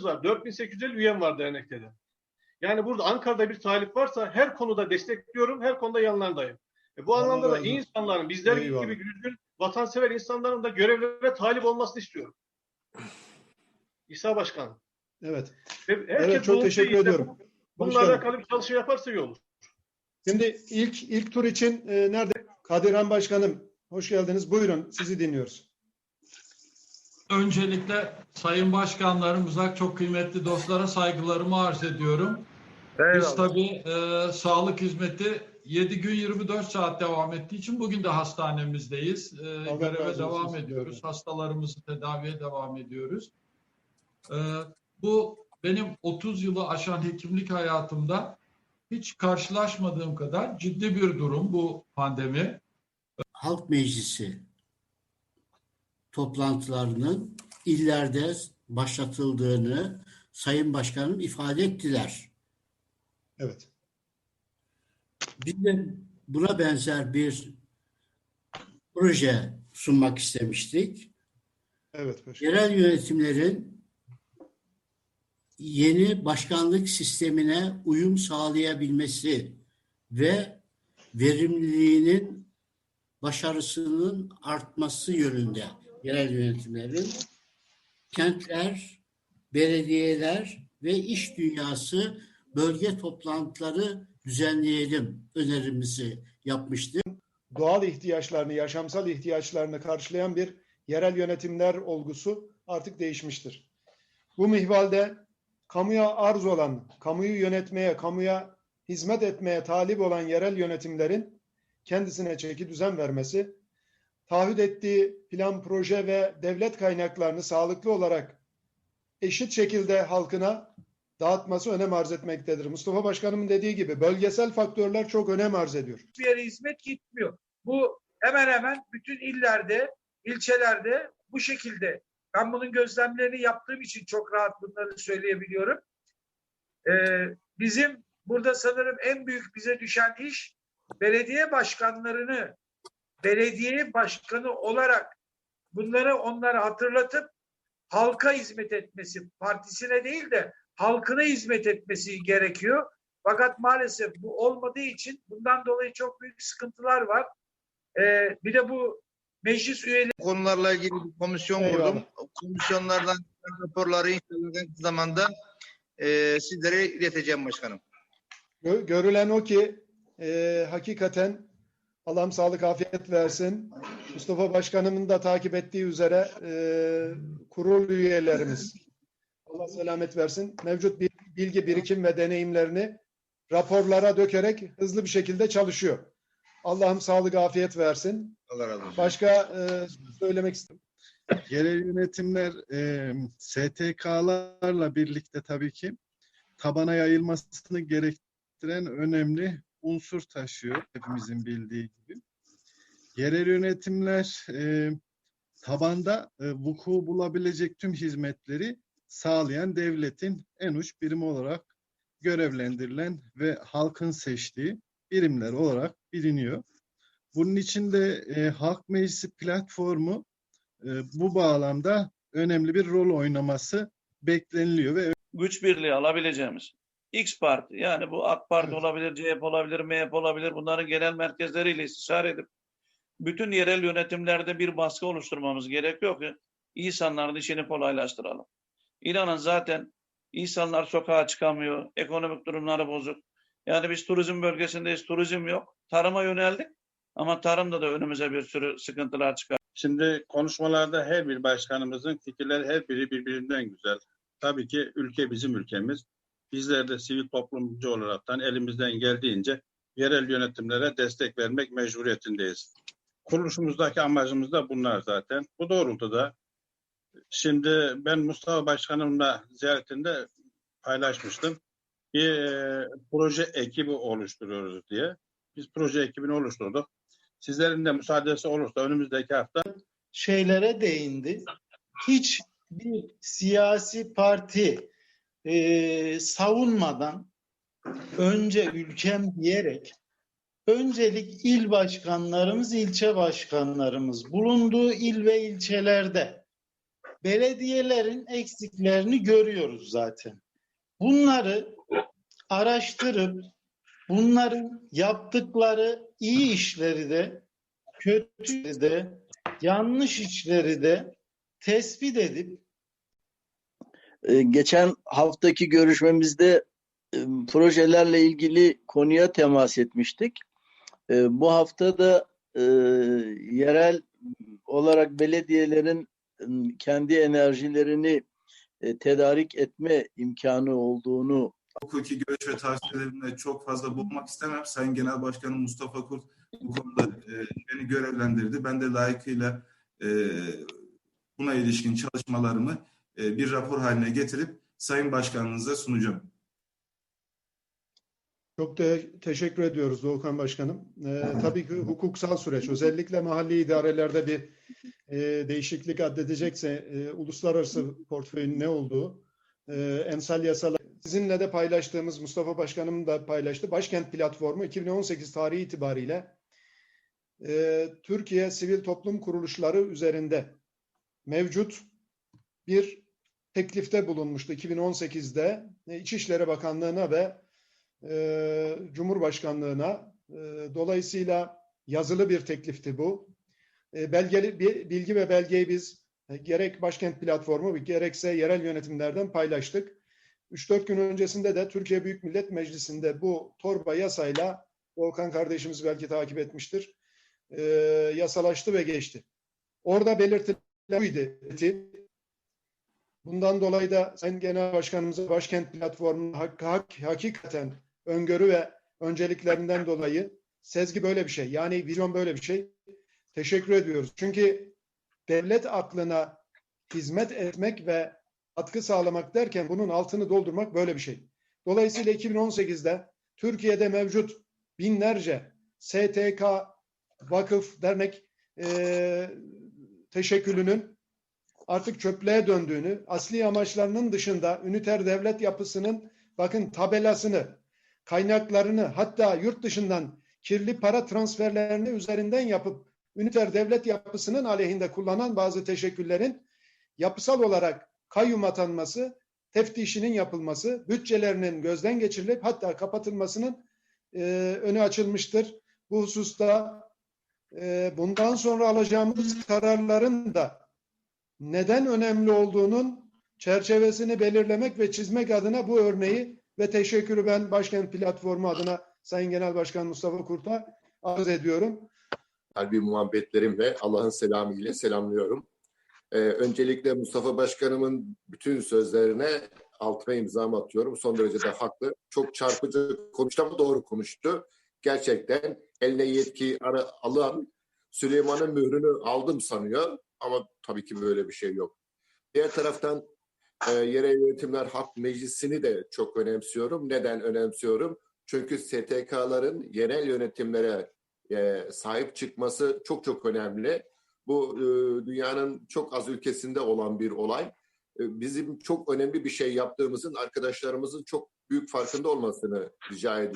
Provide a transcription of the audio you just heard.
üyemiz var. 4850 üyem var dernekte de. Yani burada Ankara'da bir talip varsa her konuda destekliyorum, her konuda yanlarındayım. E bu anlamda da razı iyi insanların, bizler Eyvallah. gibi düzgün, vatansever insanların da görevlere talip olmasını istiyorum. İsa Başkan. Evet. Ve herkes Evet çok teşekkür şeyi- ediyorum. Başkanım. alakalı bir çalışma yaparsa iyi olur. Şimdi ilk ilk tur için e, nerede? Kadirhan Başkanım hoş geldiniz. Buyurun sizi dinliyoruz. Öncelikle sayın başkanlarımıza çok kıymetli dostlara saygılarımı arz ediyorum. Biz tabii e, sağlık hizmeti 7 gün 24 saat devam ettiği için bugün de hastanemizdeyiz. E, Allah göreve devam olsun. ediyoruz. Hastalarımızı tedaviye devam ediyoruz. E, bu benim 30 yılı aşan hekimlik hayatımda hiç karşılaşmadığım kadar ciddi bir durum bu pandemi. Halk Meclisi toplantılarının illerde başlatıldığını Sayın Başkanım ifade ettiler. Evet. Biz de buna benzer bir proje sunmak istemiştik. Evet başkanım. Yerel yönetimlerin yeni başkanlık sistemine uyum sağlayabilmesi ve verimliliğinin başarısının artması yönünde yerel yönetimlerin kentler, belediyeler ve iş dünyası bölge toplantıları düzenleyelim önerimizi yapmıştık. Doğal ihtiyaçlarını, yaşamsal ihtiyaçlarını karşılayan bir yerel yönetimler olgusu artık değişmiştir. Bu mihvalde kamuya arz olan, kamuyu yönetmeye, kamuya hizmet etmeye talip olan yerel yönetimlerin kendisine çeki düzen vermesi, taahhüt ettiği plan, proje ve devlet kaynaklarını sağlıklı olarak eşit şekilde halkına dağıtması önem arz etmektedir. Mustafa Başkanımın dediği gibi bölgesel faktörler çok önem arz ediyor. bir yere hizmet gitmiyor. Bu hemen hemen bütün illerde, ilçelerde bu şekilde. Ben bunun gözlemlerini yaptığım için çok rahat bunları söyleyebiliyorum. Ee, bizim burada sanırım en büyük bize düşen iş belediye başkanlarını belediye başkanı olarak bunları onlara hatırlatıp halka hizmet etmesi, partisine değil de halkına hizmet etmesi gerekiyor. Fakat maalesef bu olmadığı için bundan dolayı çok büyük sıkıntılar var. Ee, bir de bu meclis üyeleri konularla ilgili bir komisyon Eyvallah. kurdum. Komisyonlardan raporları inşallah en zamanda e, sizlere ileteceğim başkanım. Gö- Görülen o ki e, hakikaten Allah'ım sağlık afiyet versin. Mustafa Başkanımın da takip ettiği üzere e, kurul üyelerimiz Allah selamet versin. Mevcut bir bilgi birikim ve deneyimlerini raporlara dökerek hızlı bir şekilde çalışıyor. Allah'ım sağlık afiyet versin. Allah razı olsun. Başka e, söylemek istedim. Yerel yönetimler e, STK'larla birlikte tabii ki tabana yayılmasını gerektiren önemli unsur taşıyor hepimizin bildiği gibi. Yerel yönetimler e, tabanda e, vuku bulabilecek tüm hizmetleri sağlayan devletin en uç birimi olarak görevlendirilen ve halkın seçtiği birimler olarak biliniyor. Bunun için de e, Halk Meclisi platformu e, bu bağlamda önemli bir rol oynaması bekleniliyor ve güç birliği alabileceğimiz X parti yani bu AK Parti olabilir, CHP olabilir, MHP olabilir bunların genel merkezleriyle istişare edip bütün yerel yönetimlerde bir baskı oluşturmamız gerekiyor ki insanların işini kolaylaştıralım. İnanın zaten insanlar sokağa çıkamıyor, ekonomik durumları bozuk. Yani biz turizm bölgesindeyiz, turizm yok. Tarıma yöneldik ama tarımda da önümüze bir sürü sıkıntılar çıkar. Şimdi konuşmalarda her bir başkanımızın fikirleri her biri birbirinden güzel. Tabii ki ülke bizim ülkemiz. Bizler de sivil toplumcu olaraktan elimizden geldiğince yerel yönetimlere destek vermek mecburiyetindeyiz. Kuruluşumuzdaki amacımız da bunlar zaten. Bu doğrultuda şimdi ben Mustafa Başkanımla ziyaretinde paylaşmıştım. Bir e, proje ekibi oluşturuyoruz diye. Biz proje ekibini oluşturduk. Sizlerin de müsaadesi olursa önümüzdeki hafta şeylere değindi. Hiç bir siyasi parti e, savunmadan önce ülkem diyerek öncelik il başkanlarımız, ilçe başkanlarımız bulunduğu il ve ilçelerde belediyelerin eksiklerini görüyoruz zaten. Bunları araştırıp bunların yaptıkları iyi işleri de kötü de yanlış işleri de tespit edip geçen haftaki görüşmemizde e, projelerle ilgili konuya temas etmiştik. Ee, bu hafta da e, yerel olarak belediyelerin kendi enerjilerini e, tedarik etme imkanı olduğunu hukuki görüş ve tavsiyelerinde çok fazla bulmak istemem. Sayın Genel Başkanım Mustafa Kurt bu konuda beni görevlendirdi. Ben de layıkıyla buna ilişkin çalışmalarımı e, bir rapor haline getirip Sayın Başkanınıza sunacağım. Çok te- teşekkür ediyoruz Doğukan Başkanım. Ee, tabii ki hukuksal süreç, özellikle mahalli idarelerde bir e, değişiklik addedecekse e, uluslararası portföyün ne olduğu, e, emsal yasalar, sizinle de paylaştığımız, Mustafa Başkanım da paylaştı. Başkent Platformu 2018 tarihi itibariyle e, Türkiye sivil toplum kuruluşları üzerinde mevcut bir teklifte bulunmuştu 2018'de e, İçişleri Bakanlığı'na ve e, Cumhurbaşkanlığına. E, dolayısıyla yazılı bir teklifti bu. E, belgeli bilgi ve belgeyi biz e, gerek başkent platformu gerekse yerel yönetimlerden paylaştık. 3-4 gün öncesinde de Türkiye Büyük Millet Meclisi'nde bu torba yasayla Volkan kardeşimiz belki takip etmiştir. E, yasalaştı ve geçti. Orada belirtilen buydu. Bundan dolayı da Sayın Genel Başkanımıza Başkent Platformu'nun hak, hak- hakikaten öngörü ve önceliklerinden dolayı sezgi böyle bir şey. Yani vizyon böyle bir şey. Teşekkür ediyoruz. Çünkü devlet aklına hizmet etmek ve katkı sağlamak derken bunun altını doldurmak böyle bir şey. Dolayısıyla 2018'de Türkiye'de mevcut binlerce STK, vakıf, dernek eee teşekkülünün artık çöplüğe döndüğünü, asli amaçlarının dışında üniter devlet yapısının bakın tabelasını, kaynaklarını hatta yurt dışından kirli para transferlerini üzerinden yapıp üniter devlet yapısının aleyhinde kullanan bazı teşekküllerin yapısal olarak kayyum atanması, teftişinin yapılması, bütçelerinin gözden geçirilip hatta kapatılmasının e, önü açılmıştır. Bu hususta e, bundan sonra alacağımız kararların da neden önemli olduğunun çerçevesini belirlemek ve çizmek adına bu örneği ve teşekkürü ben Başkent Platformu adına Sayın Genel Başkan Mustafa Kurt'a arz ediyorum. kalbi muhabbetlerimle Allah'ın selamı ile selamlıyorum. Ee, öncelikle Mustafa Başkanımın bütün sözlerine altına imzamı atıyorum. Son derece de haklı. Çok çarpıcı konuştu ama doğru konuştu. Gerçekten eline yetki alan Süleyman'ın mührünü aldım sanıyor. Ama tabii ki böyle bir şey yok. Diğer taraftan e, yerel yönetimler hak meclisini de çok önemsiyorum. Neden önemsiyorum? Çünkü STK'ların yerel yönetimlere e, sahip çıkması çok çok önemli. Bu e, dünyanın çok az ülkesinde olan bir olay. E, bizim çok önemli bir şey yaptığımızın arkadaşlarımızın çok büyük farkında olmasını rica ediyorum.